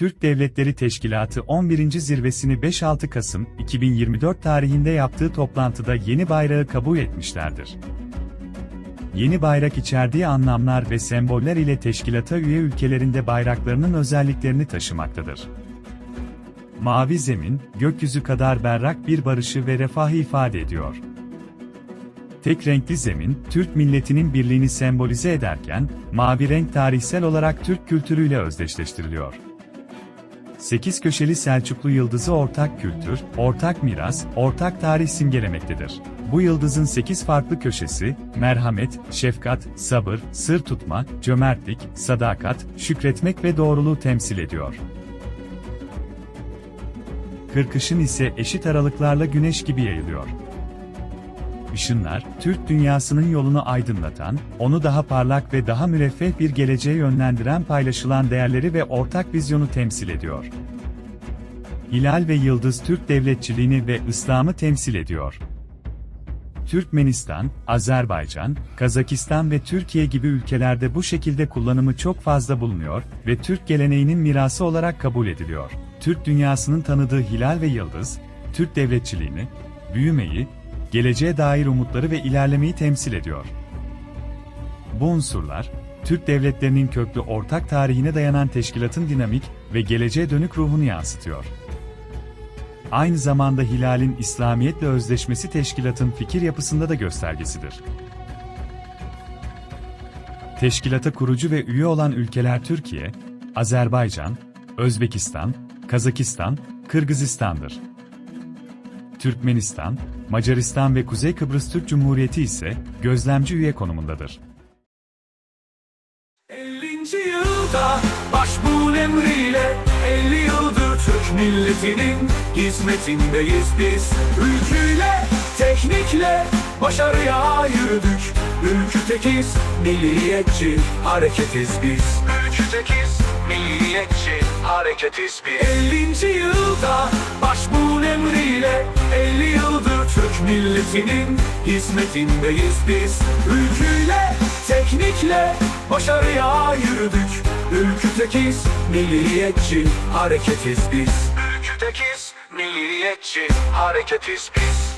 Türk Devletleri Teşkilatı 11. zirvesini 5-6 Kasım 2024 tarihinde yaptığı toplantıda yeni bayrağı kabul etmişlerdir. Yeni bayrak içerdiği anlamlar ve semboller ile teşkilata üye ülkelerinde bayraklarının özelliklerini taşımaktadır. Mavi zemin, gökyüzü kadar berrak bir barışı ve refahı ifade ediyor. Tek renkli zemin, Türk milletinin birliğini sembolize ederken, mavi renk tarihsel olarak Türk kültürüyle özdeşleştiriliyor. Sekiz köşeli Selçuklu yıldızı ortak kültür, ortak miras, ortak tarih simgelemektedir. Bu yıldızın sekiz farklı köşesi, merhamet, şefkat, sabır, sır tutma, cömertlik, sadakat, şükretmek ve doğruluğu temsil ediyor. Kırkışın ise eşit aralıklarla güneş gibi yayılıyor. Işınlar, Türk dünyasının yolunu aydınlatan, onu daha parlak ve daha müreffeh bir geleceğe yönlendiren paylaşılan değerleri ve ortak vizyonu temsil ediyor. Hilal ve Yıldız Türk devletçiliğini ve İslam'ı temsil ediyor. Türkmenistan, Azerbaycan, Kazakistan ve Türkiye gibi ülkelerde bu şekilde kullanımı çok fazla bulunuyor ve Türk geleneğinin mirası olarak kabul ediliyor. Türk dünyasının tanıdığı hilal ve yıldız, Türk devletçiliğini, büyümeyi, geleceğe dair umutları ve ilerlemeyi temsil ediyor. Bu unsurlar, Türk devletlerinin köklü ortak tarihine dayanan teşkilatın dinamik ve geleceğe dönük ruhunu yansıtıyor. Aynı zamanda Hilal'in İslamiyetle özleşmesi teşkilatın fikir yapısında da göstergesidir. Teşkilata kurucu ve üye olan ülkeler Türkiye, Azerbaycan, Özbekistan, Kazakistan, Kırgızistan'dır. Türkmenistan, Macaristan ve Kuzey Kıbrıs Türk Cumhuriyeti ise gözlemci üye konumundadır. 50. yılda başbuğun emriyle 50 yıldır Türk milletinin hizmetindeyiz biz Ülküyle, teknikle başarıya yürüdük Ülkü tekiz, milliyetçi hareketiz biz Ülkü tekiz, milliyetçi hareketiz biz 50. yılda başbuğun emriyle 50 yıldır Türk milletinin hizmetindeyiz biz. Ülküyle, teknikle başarıya yürüdük. Ülkü tekiz, milliyetçi hareketiz biz. Ülkü tekiz, milliyetçi hareketiz biz